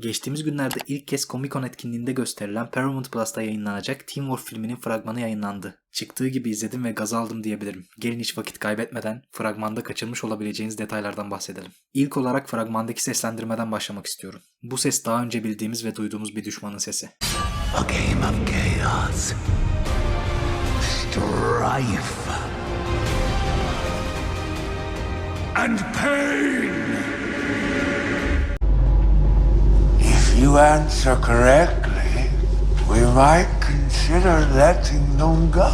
Geçtiğimiz günlerde ilk kez Comic Con etkinliğinde gösterilen Paramount Plus'ta yayınlanacak Teen Wolf filminin fragmanı yayınlandı. Çıktığı gibi izledim ve gaz aldım diyebilirim. Gelin hiç vakit kaybetmeden fragmanda kaçırmış olabileceğiniz detaylardan bahsedelim. İlk olarak fragmandaki seslendirmeden başlamak istiyorum. Bu ses daha önce bildiğimiz ve duyduğumuz bir düşmanın sesi. A game of chaos. Strife. And pain. You answer correctly, we might consider letting them go.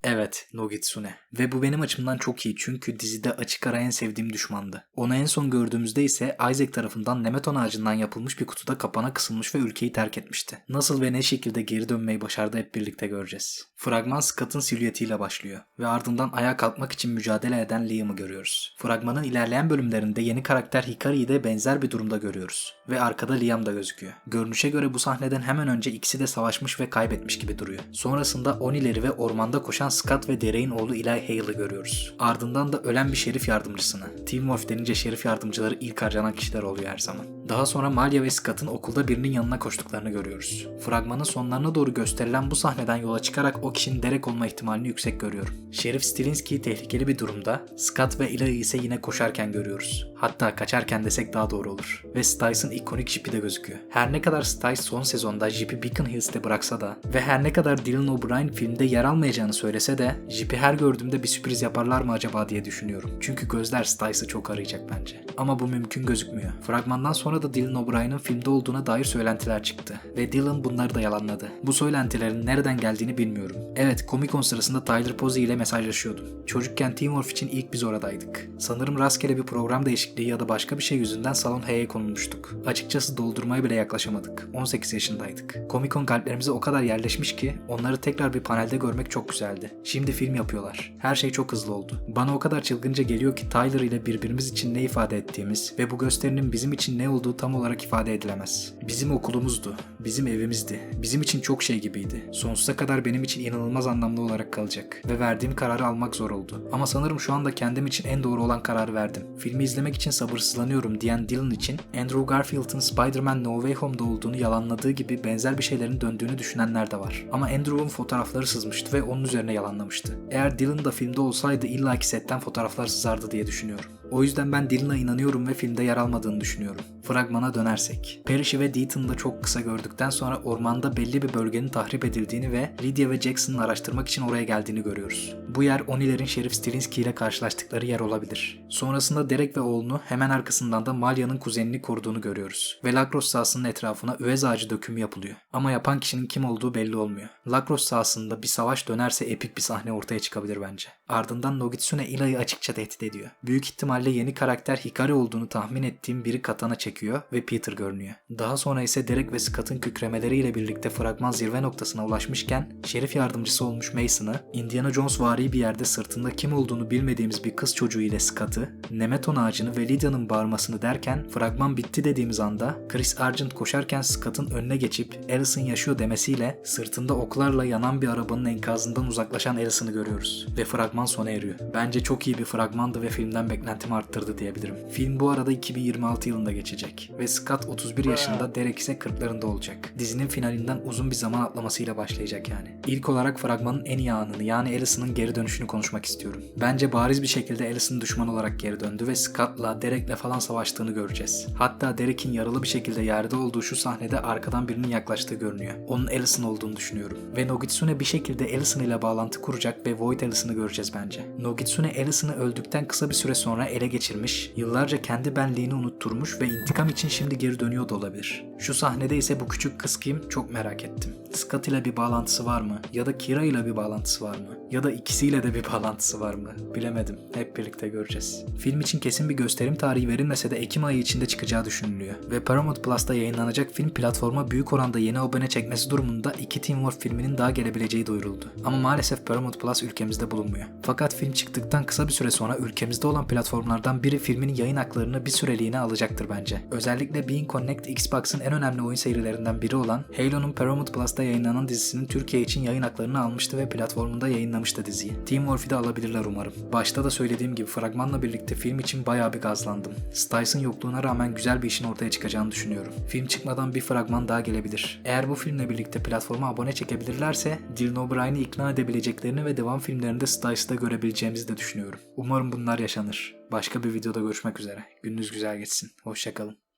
Evet, Nogitsune. Ve bu benim açımdan çok iyi çünkü dizide açık ara en sevdiğim düşmandı. Onu en son gördüğümüzde ise Isaac tarafından Nemeton ağacından yapılmış bir kutuda kapana kısılmış ve ülkeyi terk etmişti. Nasıl ve ne şekilde geri dönmeyi başardı hep birlikte göreceğiz. Fragman Scott'ın silüetiyle başlıyor ve ardından ayağa kalkmak için mücadele eden Liam'ı görüyoruz. Fragmanın ilerleyen bölümlerinde yeni karakter Hikari'yi de benzer bir durumda görüyoruz. Ve arkada Liam da gözüküyor. Görünüşe göre bu sahneden hemen önce ikisi de savaşmış ve kaybetmiş gibi duruyor. Sonrasında Onileri ve ormanda koşan Scott ve Derek'in oğlu Eli Hale'ı görüyoruz. Ardından da ölen bir şerif yardımcısını. Team Wolf denince şerif yardımcıları ilk harcanan kişiler oluyor her zaman. Daha sonra Malia ve Scott'ın okulda birinin yanına koştuklarını görüyoruz. Fragmanın sonlarına doğru gösterilen bu sahneden yola çıkarak o kişinin Derek olma ihtimalini yüksek görüyorum. Şerif Stilinski'yi tehlikeli bir durumda, Scott ve Eli'yi ise yine koşarken görüyoruz. Hatta kaçarken desek daha doğru olur. Ve Styles'ın ikonik jipi de gözüküyor. Her ne kadar Styles son sezonda jipi Beacon Hills'te bıraksa da ve her ne kadar Dylan O'Brien filmde yer almayacağını söylese de jipi her gördüğümde bir sürpriz yaparlar mı acaba diye düşünüyorum. Çünkü gözler Styles'ı çok arayacak bence. Ama bu mümkün gözükmüyor. Fragmandan sonra da Dylan O'Brien'in filmde olduğuna dair söylentiler çıktı. Ve Dylan bunları da yalanladı. Bu söylentilerin nereden geldiğini bilmiyorum. Evet Comic Con sırasında Tyler Posey ile mesajlaşıyordum. Çocukken Teen Wolf için ilk biz oradaydık. Sanırım rastgele bir program değişikliği ya da başka bir şey yüzünden salon H'ye konulmuştuk. Açıkçası doldurmaya bile yaklaşamadık. 18 yaşındaydık. Comic Con kalplerimize o kadar yerleşmiş ki onları tekrar bir panelde görmek çok güzeldi. Şimdi film yapıyorlar. Her şey çok hızlı oldu. Bana o kadar çılgınca geliyor ki Tyler ile birbirimiz için ne ifade ettiğimiz ve bu gösterinin bizim için ne olduğu tam olarak ifade edilemez. Bizim okulumuzdu. Bizim evimizdi. Bizim için çok şey gibiydi. Sonsuza kadar benim için inanılmaz anlamlı olarak kalacak. Ve verdiğim kararı almak zor oldu. Ama sanırım şu anda kendim için en doğru olan kararı verdim. Filmi izlemek için sabırsızlanıyorum diyen Dylan için Andrew Garfield'ın Spider-Man No Way Home'da olduğunu yalanladığı gibi benzer bir şeylerin döndüğünü düşünenler de var. Ama Andrew'un fotoğrafları sızmıştı ve onun üzerine yalanlamıştı. Eğer Dylan da filmde olsaydı illaki setten fotoğraflar sızardı diye düşünüyorum. O yüzden ben Dylan'a inanıyorum ve filmde yer almadığını düşünüyorum. Fragmana dönersek. Parrish'i ve Deaton'ı da çok kısa gördükten sonra ormanda belli bir bölgenin tahrip edildiğini ve Lydia ve Jackson'ın araştırmak için oraya geldiğini görüyoruz. Bu yer Oniler'in Şerif Stilinski ile karşılaştıkları yer olabilir. Sonrasında Derek ve oğlunu hemen arkasından da Malia'nın kuzenini koruduğunu görüyoruz. Ve Lacrosse sahasının etrafına üvez ağacı dökümü yapılıyor. Ama yapan kişinin kim olduğu belli olmuyor. Lacrosse sahasında bir savaş dönerse epik bir sahne ortaya çıkabilir bence. Ardından Nogitsune Ila'yı açıkça tehdit ediyor. Büyük ihtimalle yeni karakter Hikari olduğunu tahmin ettiğim biri katana çekiyor ve Peter görünüyor. Daha sonra ise Derek ve Scott'ın kükremeleriyle birlikte fragman zirve noktasına ulaşmışken şerif yardımcısı olmuş Mason'ı Indiana Jones vari bir yerde sırtında kim olduğunu bilmediğimiz bir kız çocuğu ile Scott'ı Nemeton ağacını ve Lydia'nın bağırmasını derken fragman bitti dediğimiz anda Chris Argent koşarken Scott'ın önüne geçip Allison yaşıyor demesiyle sırtında oklarla yanan bir arabanın enkazından uzaklaşan Allison'ı görüyoruz ve fragman sona eriyor. Bence çok iyi bir fragmandı ve filmden beklentimi arttırdı diyebilirim. Film bu arada 2026 yılında geçecek ve Scott 31 yaşında, Derek ise 40'larında olacak. Dizinin finalinden uzun bir zaman atlamasıyla başlayacak yani. İlk olarak fragmanın en iyi anını yani Allison'ın geri dönüşünü konuşmak istiyorum. Bence bariz bir şekilde Allison düşman olarak geri döndü ve Scott'la Derek'le falan savaştığını göreceğiz. Hatta Derek'in yaralı bir şekilde yerde olduğu şu sahnede arkadan birinin yaklaştığı görünüyor. Onun Allison olduğunu düşünüyorum. Ve Nogitsune bir şekilde Allison ile bağlantı kuracak ve Void Allison'ı göreceğiz bence. Nogitsune Allison'ı öldükten kısa bir süre sonra ele geçirmiş, yıllarca kendi benliğini unutturmuş ve intikam için şimdi geri dönüyor da olabilir. Şu sahnede ise bu küçük kız kim çok merak ettim. Scott ile bir bağlantısı var mı? Ya da Kira ile bir bağlantısı var mı? Ya da ikisiyle de bir bağlantısı var mı? Bilemedim. Hep birlikte göreceğiz. Film için kesin bir gösterim tarihi verilmese de Ekim ayı içinde çıkacağı düşünülüyor. Ve Paramount Plus'ta yayınlanacak film platforma büyük oranda yeni abone çekmesi durumunda iki Teen Wolf filminin daha gelebileceği duyuruldu. Ama maalesef Paramount Plus ülkemizde bulunmuyor. Fakat film çıktıktan kısa bir süre sonra ülkemizde olan platformlardan biri filmin yayın haklarını bir süreliğine alacaktır bence. Özellikle Being Connect Xbox'ın en önemli oyun serilerinden biri olan Halo'nun Paramount Plus'ta yayınlanan dizisinin Türkiye için yayın haklarını almıştı ve platformunda yayınlamıştı oynamıştı diziyi. Team Wolf'i de alabilirler umarım. Başta da söylediğim gibi fragmanla birlikte film için bayağı bir gazlandım. Styles'ın yokluğuna rağmen güzel bir işin ortaya çıkacağını düşünüyorum. Film çıkmadan bir fragman daha gelebilir. Eğer bu filmle birlikte platforma abone çekebilirlerse Dylan O'Brien'i ikna edebileceklerini ve devam filmlerinde Styles'ı da görebileceğimizi de düşünüyorum. Umarım bunlar yaşanır. Başka bir videoda görüşmek üzere. Gününüz güzel geçsin. Hoşçakalın.